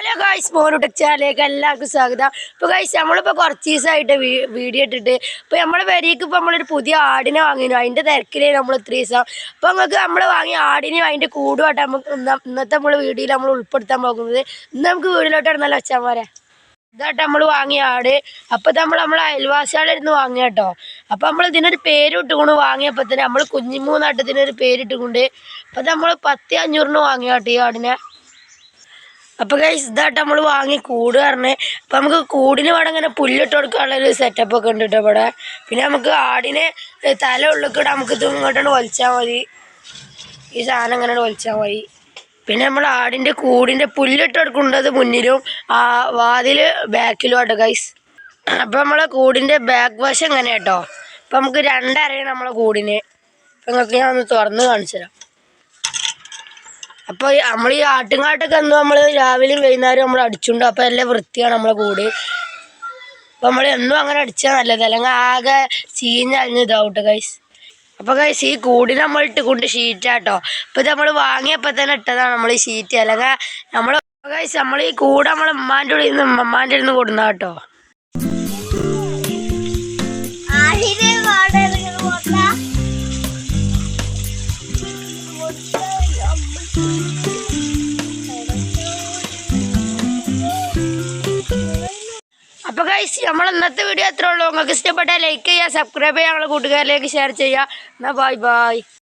Hello guys മോനുട്ടച്ചാലേക്ക് എല്ലാവർക്കും സ്വാഗതം. ഇപ്പോൾ ഗായ്സ് നമ്മളിപ്പോൾ കുറച്ച് ദിവസമായിട്ട് വീഡിയോ ഇട്ടിട്ട് ഇപ്പോൾ നമ്മളെ വരിക്ക് ഇപ്പോൾ നമ്മളൊരു പുതിയ ആടിനെ വാങ്ങിനു അതിന്റെ തിരക്കിലേ നമ്മൾ ഇത്ര ദിവസം. അപ്പോൾ നമുക്ക് നമ്മൾ വാങ്ങിയ ആടിനെയും അതിന്റെ കൂടുമായിട്ട് നമുക്ക് ഇന്നത്തെ നമ്മൾ വീഡിയോയിൽ നമ്മൾ ഉൾപ്പെടുത്താൻ പോകുന്നത് ഇന്ന് നമുക്ക് വീടിലോട്ടാണ് നല്ല പോരെ ഇതായിട്ട് നമ്മൾ വാങ്ങിയ ആട്. അപ്പോൾ നമ്മൾ നമ്മളെ അയൽവാസികളിരുന്ന് വാങ്ങിയ കേട്ടോ. അപ്പോൾ നമ്മൾ ഇതിനൊരു പേര് ഇട്ടുകൊണ്ട് വാങ്ങിയപ്പോൾ തന്നെ നമ്മൾ കുഞ്ഞിമൂന്നായിട്ട് ഇതിനൊരു പേരിട്ടുകൊണ്ട് അപ്പോൾ നമ്മൾ പത്ത് അഞ്ഞൂറിന് വാങ്ങിയ കേട്ടോ ഈ ആടിനെ. അപ്പോൾ ഗൈസ് ഇതായിട്ട് നമ്മൾ വാങ്ങി കൂട് പറഞ്ഞ്. അപ്പോൾ നമുക്ക് കൂടിന് ഇവിടെ ഇങ്ങനെ പുല്ലിട്ട് കൊടുക്കാനുള്ള ഒരു സെറ്റപ്പ് ഒക്കെ ഉണ്ട് കേട്ടോ ഇവിടെ. പിന്നെ നമുക്ക് ആടിനെ തല ഉള്ളിക്കിടെ നമുക്ക് ഇത് ഇങ്ങോട്ടാണ് വലിച്ചാൽ മതി. ഈ സാധനം ഇങ്ങനെ വലിച്ചാൽ മതി. പിന്നെ നമ്മൾ ആടിന്റെ കൂടിന്റെ പുല്ലിട്ട് കൊടുക്കേണ്ടത് മുന്നിലും ആ വാതിൽ ബാക്കിലും ആട്ടോ ഗൈസ് അപ്പൊ നമ്മളെ കൂടിന്റെ ബാക്ക് വശം ഇങ്ങനെ കേട്ടോ അപ്പം നമുക്ക് രണ്ടരയാണ് നമ്മളെ കൂടിന്. അപ്പം നിങ്ങൾക്ക് ഞാൻ ഒന്ന് തുറന്ന് കാണിച്ചു തരാം അപ്പോൾ നമ്മൾ ഈ ആട്ടുംകാട്ടൊക്കെ എന്ന് നമ്മൾ രാവിലെയും വൈകുന്നേരം നമ്മൾ അടിച്ചുണ്ട്? അപ്പോൾ എല്ലാം വൃത്തിയാണ് നമ്മളെ കൂട്. അപ്പോൾ നമ്മൾ എന്നും അങ്ങനെ അടിച്ചാൽ നല്ലത്. അല്ലെങ്കിൽ ആകെ ചീഞ്ഞഴിഞ്ഞ് ഇതാവട്ടെ കൈസ് അപ്പോൾ കൈസ് ഈ കൂടി നമ്മൾ ഇട്ട് കൊണ്ട് ഷീറ്റാട്ടോ. അപ്പോൾ ഇത് നമ്മൾ വാങ്ങിയപ്പോൾ തന്നെ ഇട്ടതാണ് നമ്മൾ ഈ ഷീറ്റ്. അല്ലെങ്കിൽ നമ്മൾ കൈസ് നമ്മൾ ഈ കൂടെ നമ്മൾ ഉമ്മാന്റെ ഉള്ളിൽ നിന്ന് ഉമ്മാന്റെ ഇരുന്ന് കൊടുന്ന കേട്ടോ അപ്പോൾ കൈസ് നമ്മൾ ഇന്നത്തെ വീഡിയോ അത്രേ ഉള്ളൂ. നിങ്ങൾക്ക് ഇഷ്ടപ്പെട്ടാൽ ലൈക്ക് ചെയ്യുക സബ്സ്ക്രൈബ് ചെയ്യുക ഞങ്ങളുടെ കൂട്ടുകാരിലേക്ക് ഷെയർ ചെയ്യുക. എന്നാൽ ബൈ ബൈ